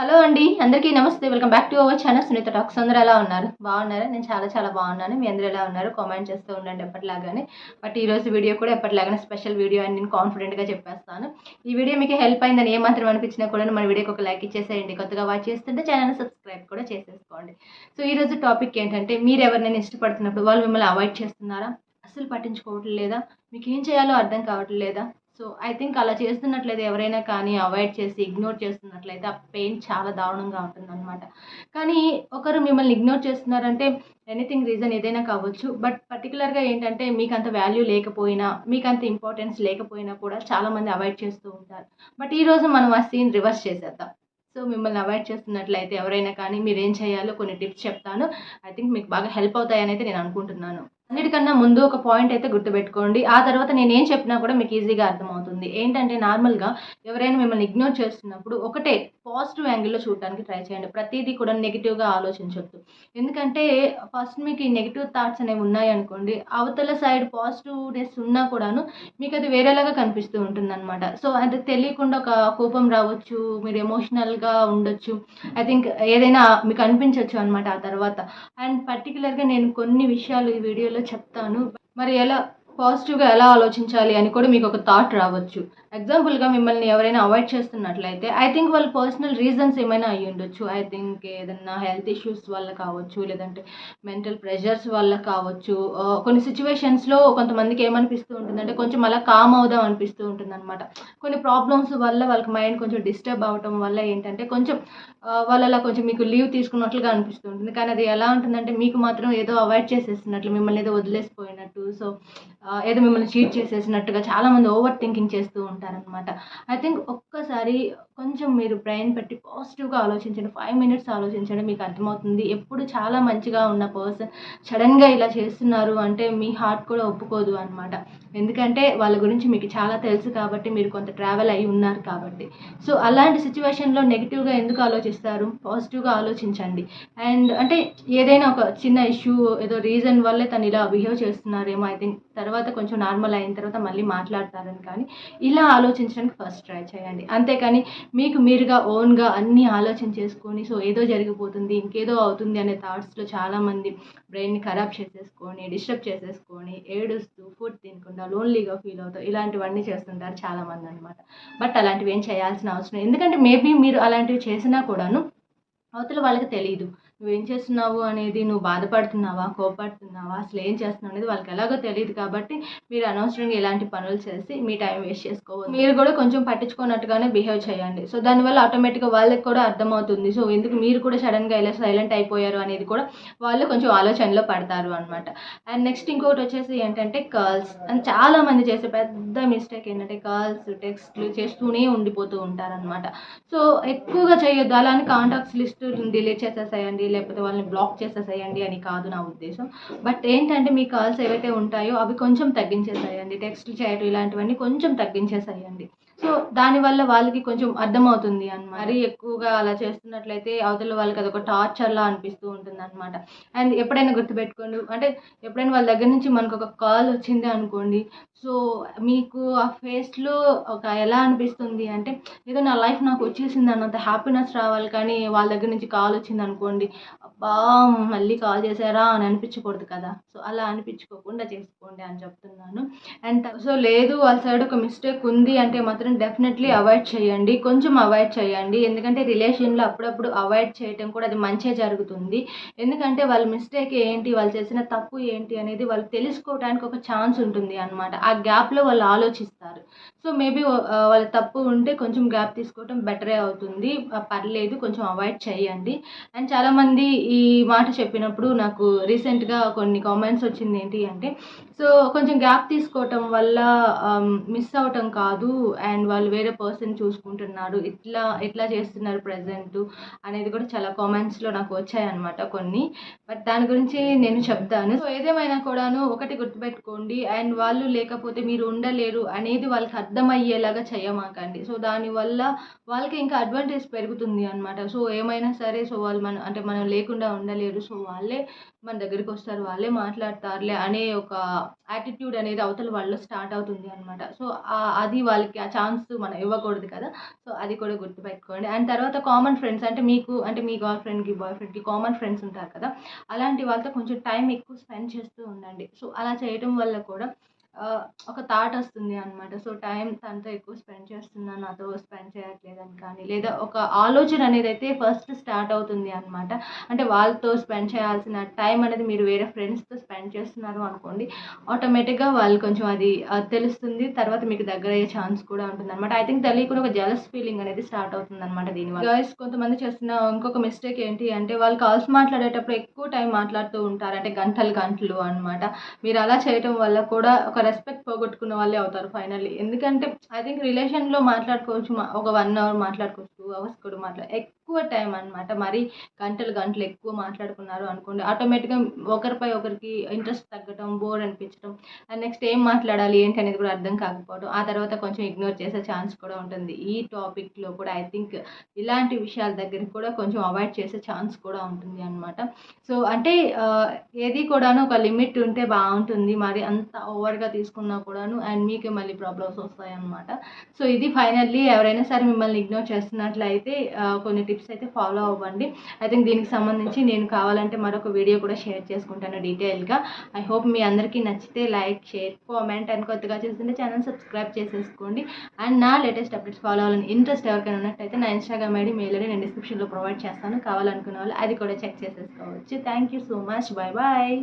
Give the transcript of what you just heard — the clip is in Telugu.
హలో అండి అందరికీ నమస్తే. Welcome back to our channel. Sunitha talks. అందరూ ఎలా ఉన్నారు? బాగున్నారా? నేను చాలా చాలా బాగున్నాను. మీ అందరూ ఎలా ఉన్నారు? కామెంట్ చేస్తూ ఉండండి ఎప్పటిలాగానే. బట్ ఈరోజు వీడియో కూడా ఎప్పటిలాగానే స్పెషల్ వీడియో అని నేను కాన్ఫిడెంట్గా చెప్పేస్తాను. ఈ వీడియో మీకు హెల్ప్ అయిందని ఏమాత్రం అనిపించినా కూడా మన వీడియోకి ఒక లైక్ ఇచ్చేసేయండి. కొత్తగా వాచ్ చేస్తుంటే ఛానల్ సబ్స్క్రైబ్ కూడా చేసేసుకోండి. సో ఈరోజు టాపిక్ ఏంటంటే మీరు ఎవరినైనా ఇష్టపడుతున్నప్పుడు వాళ్ళు మిమ్మల్ని అవాయిడ్ చేస్తున్నారా? అసలు పట్టించుకోవట్లేదా? మీకు ఏం చేయాలో అర్థం కావట్లేదా? సో ఐ థింక్ అలా చేస్తున్నట్లయితే ఎవరైనా కానీ అవాయిడ్ చేసి ఇగ్నోర్ చేస్తున్నట్లయితే ఆ పెయిన్ చాలా దారుణంగా ఉంటుందన్నమాట. కానీ ఒకరు మిమ్మల్ని ఇగ్నోర్ చేస్తున్నారంటే ఎనీథింగ్ రీజన్ ఏదైనా కావచ్చు. బట్ పర్టికులర్గా ఏంటంటే మీకు అంత వాల్యూ లేకపోయినా మీకు అంత ఇంపార్టెన్స్ లేకపోయినా కూడా చాలామంది అవాయిడ్ చేస్తూ ఉంటారు. బట్ ఈరోజు మనం ఆ సీన్ రివర్స్ చేసేద్దాం. సో మిమ్మల్ని అవాయిడ్ చేస్తున్నట్లయితే ఎవరైనా కానీ మీరు ఏం చేయాలో కొన్ని టిప్స్ చెప్తాను. ఐ థింక్ మీకు బాగా హెల్ప్ అవుతాయని అయితే నేను అనుకుంటున్నాను. అన్నిటికన్నా ముందు ఒక పాయింట్ అయితే గుర్తుపెట్టుకోండి. ఆ తర్వాత నేను ఏం చెప్పినా కూడా మీకు ఈజీగా అర్థమవుతుంది. ఏంటంటే నార్మల్గా ఎవరైనా మిమ్మల్ని ఇగ్నోర్ చేస్తున్నప్పుడు ఒకటే పాజిటివ్ యాంగిల్లో చూడడానికి ట్రై చేయండి. ప్రతిదీ కూడా నెగిటివ్గా ఆలోచించవద్దు ఎందుకంటే ఫస్ట్ మీకు ఈ నెగిటివ్ థాట్స్ అనేవి ఉన్నాయి అనుకోండి. అవతల సైడ్ పాజిటివ్నెస్ ఉన్నా కూడాను మీకు అది వేరేలాగా కనిపిస్తూ ఉంటుంది అనమాట సో అది తెలియకుండా ఒక కోపం రావచ్చు మీరు ఎమోషనల్గా ఉండొచ్చు. ఐ థింక్ ఏదైనా మీకు అనిపించవచ్చు అనమాట ఆ తర్వాత. అండ్ పర్టికులర్గా నేను కొన్ని విషయాలు ఈ వీడియోలో చెప్తాను. మరి ఎలా పాజిటివ్గా ఎలా ఆలోచించాలి అని కూడా మీకు ఒక థాట్ రావచ్చు. ఎగ్జాంపుల్గా మిమ్మల్ని ఎవరైనా అవాయిడ్ చేస్తున్నట్లయితే ఐ థింక్ వాళ్ళ పర్సనల్ రీజన్స్ ఏమైనా అయ్యి ఉండొచ్చు. ఐ థింక్ ఏదన్నా హెల్త్ ఇష్యూస్ వల్ల కావచ్చు లేదంటే మెంటల్ ప్రెషర్స్ వల్ల కావచ్చు. కొన్ని సిచ్యువేషన్స్లో కొంతమందికి ఏమనిపిస్తూ ఉంటుందంటే కొంచెం అలా కామ్ అవుదాం అనిపిస్తూ ఉంటుంది అనమాట కొన్ని ప్రాబ్లమ్స్ వల్ల వాళ్ళకి మైండ్ కొంచెం డిస్టర్బ్ అవటం వల్ల ఏంటంటే కొంచెం ఆ, వాళ్ళు అలా కొంచెం మీకు లీవ్ తీసుకున్నట్లుగా అనిపిస్తూ ఉంటుంది. కానీ అది ఎలా ఉంటుందంటే మీకు మాత్రం ఏదో అవాయిడ్ చేసేస్తున్నట్లు మిమ్మల్ని ఏదో వదిలేసిపోయినట్టు. సో ఏదో మిమ్మల్ని చీట్ చేసేసినట్టుగా చాలామంది ఓవర్ థింకింగ్ చేస్తూ ఉంటారు. ఉంటారనమాట ఐ థింక్ ఒక్కసారి కొంచెం మీరు బ్రెయిన్ పెట్టి పాజిటివ్గా ఆలోచించండి. ఫైవ్ మినిట్స్ ఆలోచించండి మీకు అర్థమవుతుంది. ఎప్పుడు చాలా మంచిగా ఉన్న పర్సన్ సడన్గా ఇలా చేస్తున్నారు అంటే మీ హార్ట్ కూడా ఒప్పుకోదు అనమాట ఎందుకంటే వాళ్ళ గురించి మీకు చాలా తెలుసు కాబట్టి మీరు కొంత ట్రావెల్ అయి ఉన్నారు కాబట్టి. సో అలాంటి సిచ్యువేషన్లో నెగిటివ్గా ఎందుకు ఆలోచిస్తారు? పాజిటివ్గా ఆలోచించండి. అండ్ అంటే ఏదైనా ఒక చిన్న ఇష్యూ ఏదో రీజన్ వల్లే తను ఇలా బిహేవ్ చేస్తున్నారేమో ఐ థింక్ తర్వాత కొంచెం నార్మల్ అయిన తర్వాత మళ్ళీ మాట్లాడతారని కానీ ఇలా ఆలోచించడానికి ఫస్ట్ ట్రై చేయండి. అంతేకాని మీకు మీరుగా ఓన్గా అన్ని ఆలోచన చేసుకొని సో ఏదో జరిగిపోతుంది ఇంకేదో అవుతుంది అనే థాట్స్లో చాలామంది బ్రెయిన్ని ఖరాబ్ చేసేసుకొని డిస్టర్బ్ చేసేసుకొని ఏడుస్తూ ఫుడ్ తినకుండా లోన్లీగా ఫీల్ అవుతారు ఇలాంటివన్నీ చేస్తుంటారు చాలామంది అనమాట బట్ అలాంటివి ఏం చేయాల్సిన అవసరం ఎందుకంటే మేబీ మీరు అలాంటివి చేసినా కూడాను అవతల వాళ్ళకి తెలియదు నువ్వేం చేస్తున్నావు అనేది నువ్వు బాధపడుతున్నావా కోపడుతున్నావా అసలు ఏం చేస్తున్నావు అనేది వాళ్ళకి ఎలాగో తెలియదు కాబట్టి మీరు అనవసరంగా ఇలాంటి పనులు చేసి మీ టైం వేస్ట్ చేసుకోవచ్చు మీరు కూడా కొంచెం పట్టించుకున్నట్టుగానే బిహేవ్ చేయండి. సో దానివల్ల ఆటోమేటిక్గా వాళ్ళకి కూడా అర్థమవుతుంది. సో ఎందుకు మీరు కూడా సడన్గా ఇలా సైలెంట్ అయిపోయారు అనేది కూడా వాళ్ళు కొంచెం ఆలోచనలో పడతారు అనమాట అండ్ నెక్స్ట్ ఇంకోటి వచ్చేసి ఏంటంటే కాల్స్. అండ్ చాలామంది చేసే పెద్ద మిస్టేక్ ఏంటంటే కాల్స్ టెక్స్ట్లు చేస్తూనే ఉండిపోతూ ఉంటారనమాట సో ఎక్కువగా చేయొద్దు. అలా అని కాంటాక్ట్స్ లిస్ట్ డిలీట్ చేసేసేయండి. లేకపోతే వాళ్ళని బ్లాక్ చేసేసేయండి అని కాదు నా ఉద్దేశం. బట్ ఏంటంటే మీ కాల్స్ ఏవైతే ఉంటాయో అవి కొంచెం తగ్గించేసేయండి. టెక్స్ట్లు చేయడం ఇలాంటివన్నీ కొంచెం తగ్గించేసేయండి. సో దానివల్ల వాళ్ళకి కొంచెం అర్థమవుతుంది అనమాట మరీ ఎక్కువగా అలా చేస్తున్నట్లయితే అవతల వాళ్ళకి అదొక టార్చర్లా అనిపిస్తూ ఉంటుంది అనమాట అండ్ ఎప్పుడైనా గుర్తుపెట్టుకోండి అంటే ఎప్పుడైనా వాళ్ళ దగ్గర నుంచి మనకు ఒక కాల్ వచ్చింది అనుకోండి సో మీకు ఆ ఫేస్లో ఒక ఎలా అనిపిస్తుంది అంటే ఏదో నా లైఫ్ నాకు వచ్చేసింది అన్నంత హ్యాపీనెస్ రావాలి కానీ వాళ్ళ దగ్గర నుంచి కాల్ వచ్చింది అనుకోండి అబ్బా మళ్ళీ కాల్ చేశారా? అని అనిపించకూడదు కదా. సో అలా అనిపించుకోకుండా చేసుకోండి అని చెప్తున్నాను. అండ్ సో లేదు వాళ్ళ సైడ్ ఒక మిస్టేక్ ఉంది అంటే మాత్రం డెఫినెట్లీ అవాయిడ్ చేయండి. కొంచెం అవాయిడ్ చేయండి. ఎందుకంటే రిలేషన్లో అప్పుడప్పుడు అవాయిడ్ చేయటం కూడా అది మంచే జరుగుతుంది. ఎందుకంటే వాళ్ళ మిస్టేక్ ఏంటి? వాళ్ళు చేసిన తప్పు ఏంటి? అనేది వాళ్ళు తెలుసుకోవడానికి ఒక ఛాన్స్ ఉంటుంది అనమాట ఆ గ్యాప్లో వాళ్ళు ఆలోచిస్తారు. సో మేబీ వాళ్ళ తప్పు ఉంటే కొంచెం గ్యాప్ తీసుకోవటం బెటరే అవుతుంది. పర్లేదు కొంచెం అవాయిడ్ చేయండి. అండ్ చాలామంది ఈ మాట చెప్పినప్పుడు నాకు రీసెంట్గా కొన్ని కామెంట్స్ వచ్చింది ఏంటి అంటే సో కొంచెం గ్యాప్ తీసుకోవటం వల్ల మిస్ అవటం కాదు. అండ్ అండ్ వాళ్ళు వేరే పర్సన్ చూసుకుంటున్నారు. ఇట్లా ఎట్లా చేస్తున్నారు ప్రజెంట్ అనేది కూడా చాలా కామెంట్స్లో నాకు వచ్చాయన్నమాట కొన్ని. బట్ దాని గురించి నేను చెప్తాను. సో ఏదేమైనా కూడాను ఒకటి గుర్తుపెట్టుకోండి. అండ్ వాళ్ళు లేకపోతే మీరు ఉండలేరు అనేది వాళ్ళకి అర్థమయ్యేలాగా చేయమాకండి. సో దానివల్ల వాళ్ళకి ఇంకా అడ్వాంటేజ్ పెరుగుతుంది అనమాట సో ఏమైనా సరే సో వాళ్ళు మన అంటే మనం లేకుండా ఉండలేరు. సో వాళ్ళే మన దగ్గరికి వస్తారు వాళ్ళే మాట్లాడతారులే అనే ఒక యాటిట్యూడ్ అనేది అవతల వాళ్ళు స్టార్ట్ అవుతుంది అనమాట సో అది వాళ్ళకి ఆ ఛాన్స్ మనం ఇవ్వకూడదు కదా. సో అది కూడా గుర్తుపెట్టుకోండి. అండ్ తర్వాత కామన్ ఫ్రెండ్స్ అంటే మీకు అంటే మీ గర్ల్ ఫ్రెండ్కి బాయ్ ఫ్రెండ్కి కామన్ ఫ్రెండ్స్ ఉంటారు కదా. అలాంటి వాళ్ళతో కొంచెం టైం ఎక్కువ స్పెండ్ చేస్తూ ఉండండి. సో అలా చేయడం వల్ల కూడా ఒక థాట్ వస్తుంది అనమాట సో టైం తనతో ఎక్కువ స్పెండ్ చేస్తున్నాను నాతో స్పెండ్ చేయట్లేదని కానీ లేదా ఒక ఆలోచన అనేది అయితే ఫస్ట్ స్టార్ట్ అవుతుంది అనమాట అంటే వాళ్ళతో స్పెండ్ చేయాల్సిన టైం అనేది మీరు వేరే ఫ్రెండ్స్తో స్పెండ్ చేస్తున్నారు అనుకోండి ఆటోమేటిక్గా వాళ్ళు కొంచెం అది తెలుస్తుంది. తర్వాత మీకు దగ్గర అయ్యే ఛాన్స్ కూడా ఉంటుంది అనమాట ఐ థింక్ తెలియకుండా ఒక జలస్ ఫీలింగ్ అనేది స్టార్ట్ అవుతుంది అనమాట దీనివల్ల. గర్ల్స్ కొంతమంది చేస్తున్న ఇంకొక మిస్టేక్ ఏంటి అంటే వాళ్ళు కాల్స్ మాట్లాడేటప్పుడు ఎక్కువ టైం మాట్లాడుతూ ఉంటారు. అంటే గంటలు గంటలు అనమాట మీరు అలా చేయటం వల్ల కూడా ఒక రెస్పెక్ట్ పోగొట్టుకున్న వాళ్ళే అవుతారు ఫైనల్లీ ఎందుకంటే ఐ థింక్ రిలేషన్లో మాట్లాడుకోవచ్చు ఒక వన్ అవర్ మాట్లాడుకోవచ్చు టూ అవర్స్ కూడా మాట్లాడ ఎక్కువ టైం అనమాట మరి గంటలు గంటలు ఎక్కువ మాట్లాడుకున్నారు అనుకోండి ఆటోమేటిక్గా ఒకరిపై ఒకరికి ఇంట్రెస్ట్ తగ్గటం బోర్ అనిపించడం అండ్ నెక్స్ట్ ఏం మాట్లాడాలి ఏంటి అనేది కూడా అర్థం కాకపోవడం ఆ తర్వాత కొంచెం ఇగ్నోర్ చేసే ఛాన్స్ కూడా ఉంటుంది. ఈ టాపిక్లో కూడా ఐ థింక్ ఇలాంటి విషయాల దగ్గర కూడా కొంచెం అవాయిడ్ చేసే ఛాన్స్ కూడా ఉంటుంది అనమాట సో అంటే ఏది కూడాను ఒక లిమిట్ ఉంటే బాగుంటుంది. మరి అంత ఓవర్గా తీసుకున్నా కూడాను అండ్ మీకే మళ్ళీ ప్రాబ్లమ్స్ వస్తాయి అనమాట సో ఇది ఫైనల్లీ ఎవరైనా సరే మిమ్మల్ని ఇగ్నోర్ చేస్తున్నట్లయితే కొన్ని టిప్స్ అయితే ఫాలో అవ్వండి. ఐ థింక్ దీనికి సంబంధించి నేను కావాలంటే మరొక వీడియో కూడా షేర్ చేసుకుంటాను డీటెయిల్గా ఐ హోప్ మీ అందరికీ నచ్చితే లైక్ షేర్ కామెంట్ అండ్ కొత్తగా చూస్తుంటే ఛానల్ సబ్స్క్రైబ్ చేసేసుకోండి. అండ్ నా లేటెస్ట్ అప్డేట్స్ ఫాలో అవ్వాలని ఇంట్రెస్ట్ ఎవరికైనా ఉన్నట్టయితే నా ఇన్స్టాగ్రామ్ ఐడి మెయిల్ ఐడి నేను డిస్క్రిప్షన్లో ప్రొవైడ్ చేస్తాను. కావాలనుకున్న వాళ్ళు అది కూడా చెక్ చేసేసుకోవచ్చు. Thank you so much bye bye